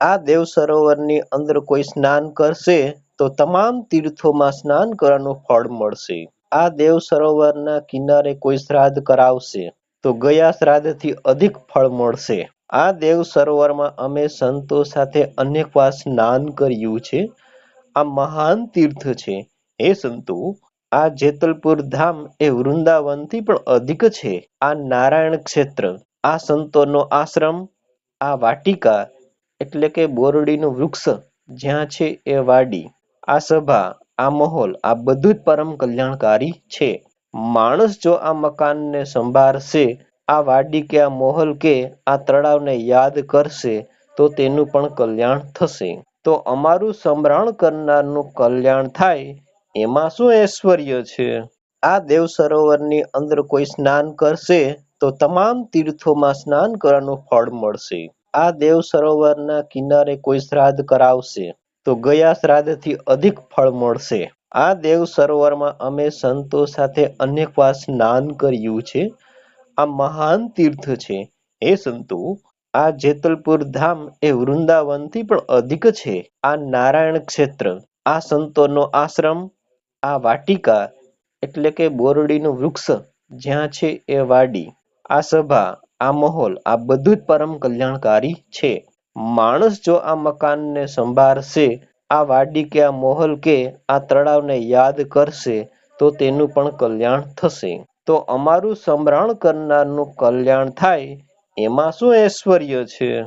આ દેવ સરોવરની અંદર કોઈ સ્નાન કરશે તો તમામ તીર્થોમાં સ્નાન કરવાનું ફળ મળશે. આ દેવ સરોવરના કિનારે કોઈ શ્રાદ્ધ કરાવશે તો ગયા શ્રાદ્ધથી અધિક ફળ મળશે. આ દેવ સરોવરમાં અમે સંતો સાથે અનેક વાર સ્નાન કર્યું છે. આ મહાન તીર્થ છે. હે સંતો, આ જેતલપુર ધામ એ વૃંદાવનથી પણ અધિક છે. આ નારાયણ ક્ષેત્ર, આ સંતોનો આશ્રમ, આ વાટિકા એટલે કે બોરડીનું વૃક્ષ જ્યાં છે એ વાડી, આ સભા, આ માહોલ, આ બધું જ પરમ કલ્યાણકારી છે. માણસ જો આ મકાનને સંભાળશે, આ વાડી કે આ માહોલ કે આ તળાવને યાદ કરશે, તો તેનું પણ કલ્યાણ થશે. તો અમારું સ્મરણ કરનારનું કલ્યાણ થાય, એમાં શું ઐશ્વર્ય છે? આ દેવ સરોવરની અંદર કોઈ સ્નાન કરશે, તો તમામ તીર્થોમાં સ્નાન કરવાનું ફળ મળશે. આ દેવ સરોવરના કિનારે કોઈ શ્રાદ્ધ કરાવશે તો ગયા શ્રાદ્ધથી અધિક ફળ મળશે. આ દેવ સરોવરમાં અમે સંતો સાથે અનેક વાર સ્નાન કર્યું છે. આ મહાન તીર્થ છે. હે સંતો, આ જેતલપુર ધામ એ વૃંદાવનથી પણ અધિક છે. આ નારાયણ ક્ષેત્ર, આ સંતોનો આશ્રમ, આ વાટિકા, એટલે કે બોરડીનું વૃક્ષ, જ્યાં છે એ વાડી. આ સભા આ માહોલ આ બધું જ પરમ કલ્યાણકારી છે. માણસ જો આ મકાનને સંભાળશે, આ વાડી કે આ મહોલ કે આ તળાવને યાદ કરશે, તો તેનું પણ કલ્યાણ થશે. તો અમારું સંભ્રાણ કરનારનું કલ્યાણ થાય, એમાં શું ઐશ્વર્ય છે?